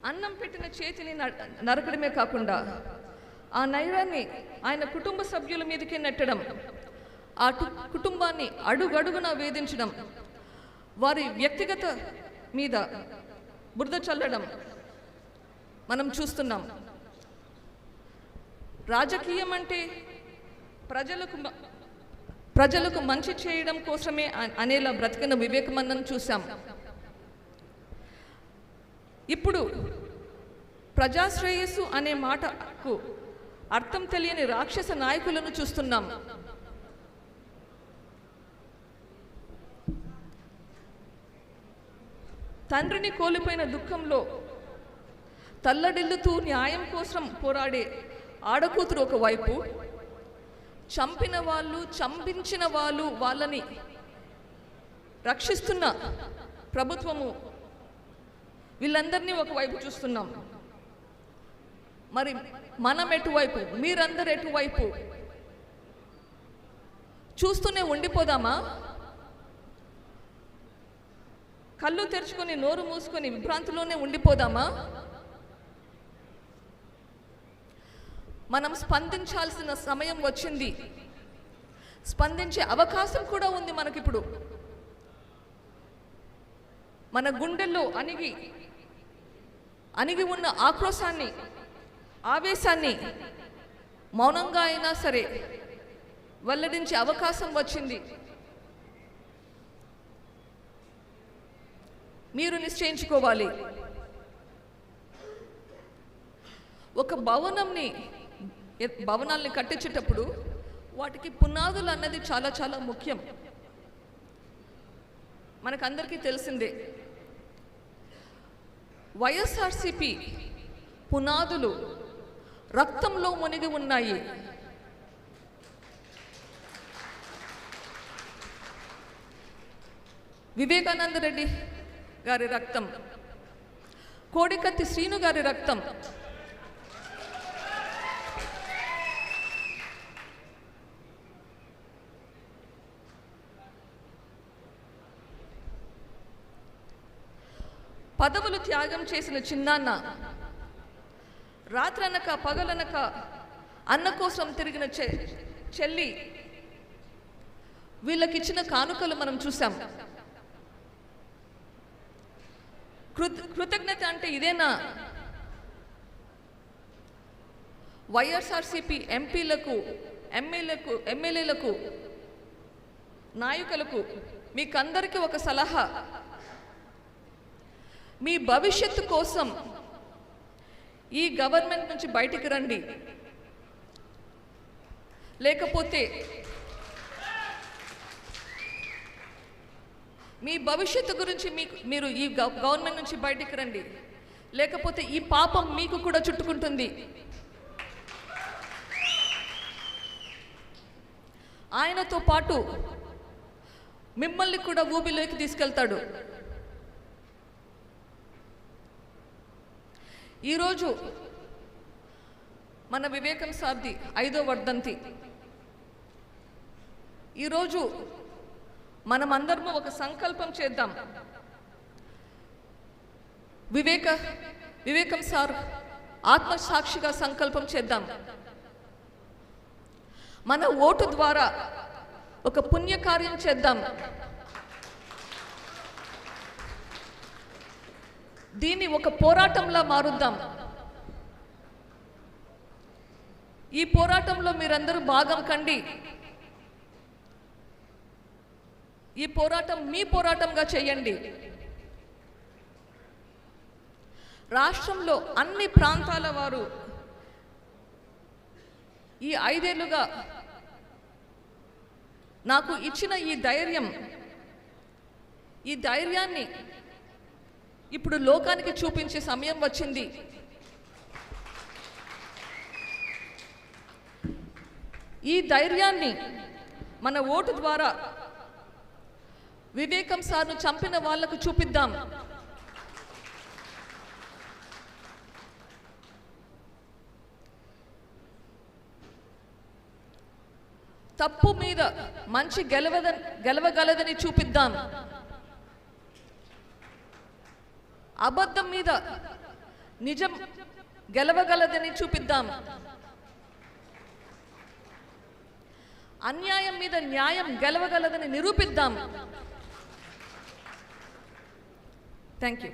అన్నం పెట్టిన చేతిని న- నరకడమే కాకుండా ఆ నైరాన్ని ఆయన కుటుంబ సభ్యుల మీదకి నెట్టడం ఆ కుటుంబాన్ని అడుగడుగున వేధించడం వారి వ్యక్తిగత మీద బురద చల్లడం మనం చూస్తున్నాం. రాజకీయం అంటే ప్రజలకు ప్రజలకు మంచి చేయడం కోసమే అనేలా బ్రతికిన వివేకమన్నం చూసాం ఇప్పుడు ప్రజాశ్రేయస్సు అనే మాటకు అర్థం తెలియని రాక్షస నాయకులను చూస్తున్నాం. తండ్రిని కోల్పోయిన దుఃఖంలో తల్లడిల్లుతూ న్యాయం కోసం పోరాడే ఆడకూతురు ఒకవైపు చంపిన వాళ్ళు చంపించిన వాళ్ళు వాళ్ళని రక్షిస్తున్న ప్రభుత్వము వీళ్ళందరినీ ఒకవైపు చూస్తున్నాం. మరి మనం ఎటువైపు? మీరందరు ఎటువైపు? చూస్తూనే ఉండిపోదామా? కళ్ళు తెరుచుకొని నోరు మూసుకొని విభ్రాంతిలోనే ఉండిపోదామా? మనం స్పందించాల్సిన సమయం వచ్చింది. స్పందించే అవకాశం కూడా ఉంది మనకిప్పుడు. మన గుండెల్లో అణిగి అణిగి ఉన్న ఆక్రోశాన్ని ఆవేశాన్ని మౌనంగా అయినా సరే వెల్లడించే అవకాశం వచ్చింది. మీరు నిశ్చయించుకోవాలి. ఒక భవనంని భవనాల్ని కట్టించేటప్పుడు వాటికి పునాదులు అన్నది చాలా చాలా ముఖ్యం. మనకందరికీ తెలిసిందే. వైఎస్ఆర్సిపి పునాదులు రక్తంలో మునిగి ఉన్నాయి. వివేకానంద రెడ్డి గారి రక్తం కోడికత్తి శ్రీను గారి రక్తం పదవులు త్యాగం చేసిన చిన్నాన్న రాత్రనక పగలనక అన్న కోసం తిరిగిన చె చెల్లి వీళ్ళకిచ్చిన కానుకలు మనం చూసాం కృత కృతజ్ఞత అంటే ఇదేనా? వైఎస్ఆర్సిపి ఎంపీలకు ఎమ్మెల్యేలకు ఎమ్మెల్యేలకు నాయకులకు మీకందరికీ ఒక సలహా. మీ భవిష్యత్తు కోసం ఈ గవర్నమెంట్ నుంచి బయటికి రండి. లేకపోతే మీ భవిష్యత్తు గురించి మీకు మీరు ఈ గవర్నమెంట్ నుంచి బయటికి రండి. లేకపోతే ఈ పాపం మీకు కూడా చుట్టుకుంటుంది. ఆయనతో పాటు మిమ్మల్ని కూడా ఊబిలోకి తీసుకెళ్తాడు. ఈరోజు మన వివేకం సార్ది ఐదో వర్ధంతి. ఈరోజు మనమందరము ఒక సంకల్పం చేద్దాం. వివేక వివేకం సార్ ఆత్మసాక్షిగా సంకల్పం చేద్దాం. మన ఓటు ద్వారా ఒక పుణ్యకార్యం చేద్దాం. దీన్ని ఒక పోరాటంలా మారుద్దాం. ఈ పోరాటంలో మీరందరూ భాగం కండి. ఈ పోరాటం మీ పోరాటంగా చేయండి. రాష్ట్రంలో అన్ని ప్రాంతాల వారు ఈ ఐదేళ్ళుగా నాకు ఇచ్చిన ఈ ధైర్యం ఈ ధైర్యాన్ని ఇప్పుడు లోకానికి చూపించే సమయం వచ్చింది. ఈ ధైర్యాన్ని మన ఓటు ద్వారా వివేకం సార్ను చంపిన వాళ్ళకు చూపిద్దాం. తప్పు మీద మంచి గెలవద గెలవగలదని చూపిద్దాం. అబద్ధం మీద నిజం గెలవగలదని చూపిద్దాం. అన్యాయం మీద న్యాయం గెలవగలదని నిరూపిద్దాం. Thank you